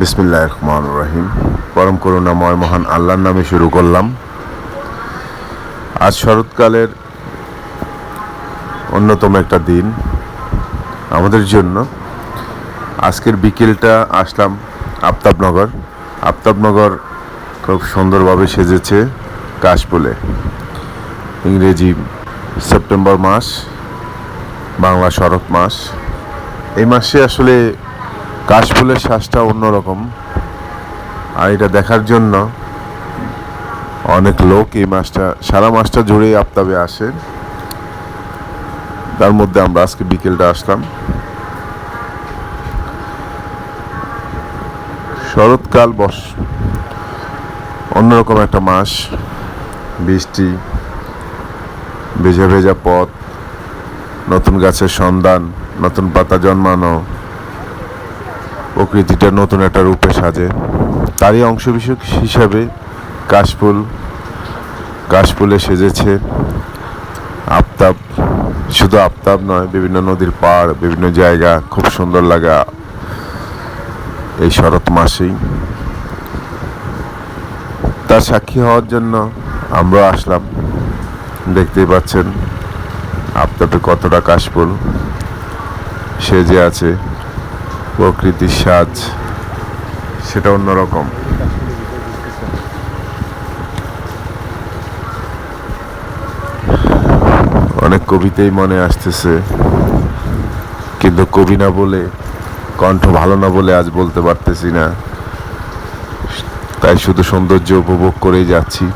বিসমিল্লাহ রহমান রহিম। পরম করুণাময় মহান আল্লাহর নামে শুরু করলাম। আজ শরৎকালের অন্যতম একটা দিন আমাদের জন্য। আজকের বিকেলটা আসলাম আফতাবনগর। আফতাবনগর খুব সুন্দরভাবে সেজেছে কাশফুলে। ইংরেজি সেপ্টেম্বর মাস, বাংলা শরৎ মাস। এই মাসে আসলে কাশফুলের শ্বাসটা অন্যরকম। আর এটা দেখার জন্য অনেক লোক এই মাসটা সারা মাসটা জুড়েই আফতাবে আসে। তার মধ্যে আমরা আজকে বিকেলটা আসলাম। শরৎকাল বস, অন্যরকম একটা মাস। বৃষ্টি, ভেজা ভেজা পথ, নতুন গাছের সন্ধান, নতুন পাতা জন্মানো প্রকৃতিটা নতুন একটা রূপে সাজে। তারই অংশবিশেষ হিসাবে কাশফুল, কাশফুলে সেজেছে আফতাব। শুধু আফতাব নয়, বিভিন্ন নদীর পাড়, বিভিন্ন জায়গা, খুব সুন্দর লাগা এই শরৎ মাসেই। তার সাক্ষী হওয়ার জন্য আমরা আসলাম। দেখতেই পাচ্ছেন আফতাবে কতটা কাশফুল সেজে আছে। প্রকৃতির সাজ সেটা অন্যরকম। অনেক কবিতেই মনে আসতেছে, কিন্তু কবি না বলে, কণ্ঠ ভালো না বলে আজ বলতে পারতেছি না। তাই শুধু সৌন্দর্য উপভোগ করেই যাচ্ছি।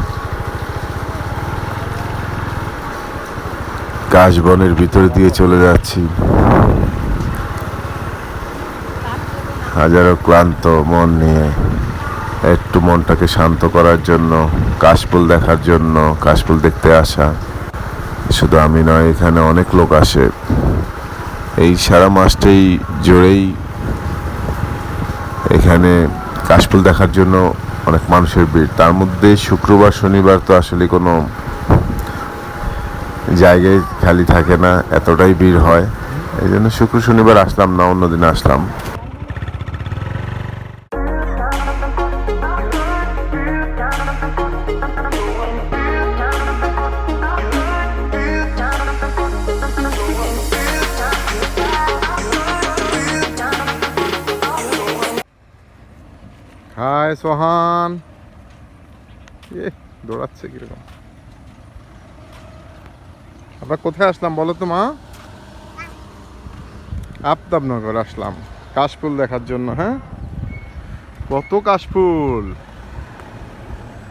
কাশবনের ভিতর দিয়ে চলে যাচ্ছি। হাজারো ক্লান্ত মন নিয়ে, একটু মনটাকে শান্ত করার জন্য, কাশফুল দেখার জন্য, কাশফুল দেখতে আসা। শুধু আমি নয়, এখানে অনেক লোক আসে। এই সারা মাসটাই জুড়েই এখানে কাশফুল দেখার জন্য অনেক মানুষের ভিড়। তার মধ্যে শুক্রবার, শনিবার তো আসলে কোনো জায়গায় খালি থাকে না, এতটাই ভিড় হয়। এই জন্য শুক্র, শনিবার আসলাম না, অন্যদিন আসলাম। হাই সোহান। এ, দৌড়াচ্ছে কীরকম? আমরা কোথায় আসলাম বলো তো মা? আফতাবনগর আসলাম, কাশফুল দেখার জন্য হ্যাঁ? কত কাশফুল!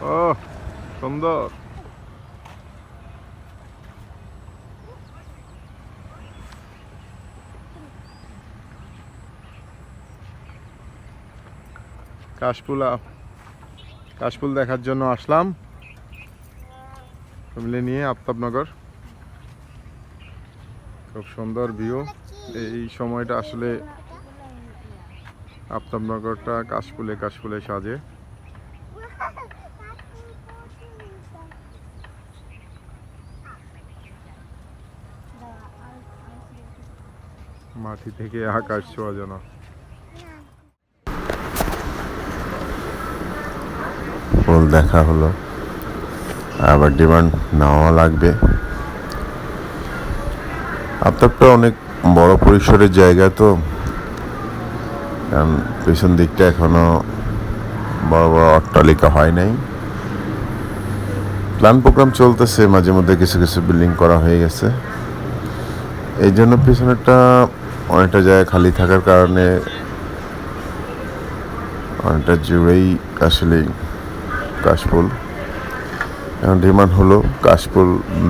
ও সুন্দর। কাশফুল কাশফুল দেখার জন্য আসলাম। ফ্যামিলি নিয়ে আফতাবনগর। খুব সুন্দর ভিউ। এই সময়টা আসলে আফতাবনগরটা কাশফুলে কাশফুলে সাজে। মাটি থেকে আকাশ ছোঁয়া যেন। ফুল দেখা হলো। আবার ডিমান্ড নেওয়া লাগবে। আফতাবটা অনেক বড় পরিসরের জায়গা তো। কারণ পেছন দিকটা এখনও বড় বড় অট্টালিকা হয় নাই। প্ল্যান প্রোগ্রাম চলতেছে, মাঝে মধ্যে কিছু কিছু বিল্ডিং করা হয়ে গেছে। এই জন্য পেছনেরটা অনেকটা জায়গা খালি থাকার কারণে অনেকটা জুড়েই আসলে কাশফুল। এখন ডিমান্ড হলো, কাশফুল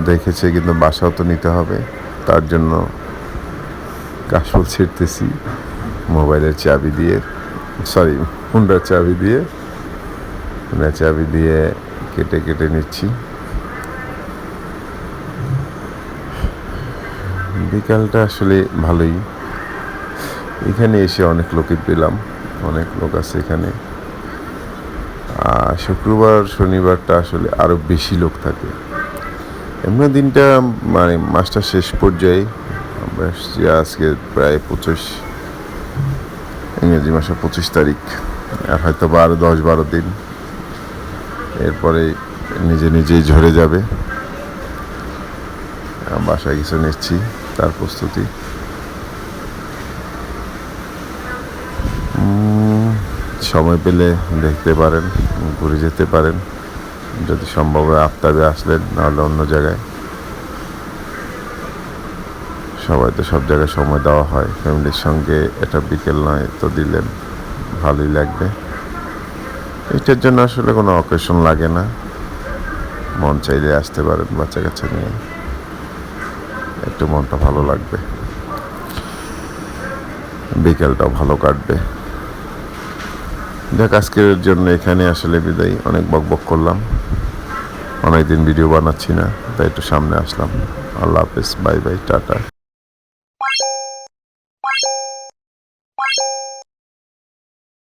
দেখেছে কিন্তু বাসাও তো নিতে হবে। তার জন্য কাশফুল ছিঁড়তেছি, মোবাইলের চাবি দিয়ে, সরি, হুন্ডার চাবি দিয়ে। হুন্ডার চাবি দিয়ে কেটে কেটে নিচ্ছি। বিকালটা আসলে ভালোই। এখানে এসে অনেক লোকে পেলাম, অনেক লোক আছে এখানে। শুক্রবার, শনিবারটা আসলে আরও বেশি লোক থাকে। এমনি দিনটা মানে মাসটা শেষ পর্যায়ে। আমরা এসছি আজকে প্রায় পঁচিশ, ইংরেজি মাসের পঁচিশ তারিখ। আর হয়তো বা আরও দশ, বারো দিন। এরপরে নিজে নিজেই ঝরে যাবে। বাসায় কিছু নিচ্ছি, তার প্রস্তুতি। সময় পেলে দেখতে পারেন, ঘুরে যেতে পারেন। যদি সম্ভব হয় আফতাবে আসলেন, নাহলে অন্য জায়গায়। সবাই তো সব জায়গায় সময় দেওয়া হয়, ফ্যামিলির সঙ্গে এটা বিকেল নয় তো দিলেন, ভালোই লাগবে। এটার জন্য আসলে কোনো অকেশন লাগে না। মন চাইলে আসতে পারেন বাচ্চা কাচ্চা নিয়ে। একটু মনটা ভালো লাগবে। বিকেলটাও ভালো কাটবে। দেখ, আজকের জন্য এখানে আসলে বিদায়। অনেক বক বক করলাম। অনেকদিন ভিডিও বানাচ্ছি না, তাই একটু সামনে আসলাম। আল্লাহ হাফেজ, বাই বাই, টাটা।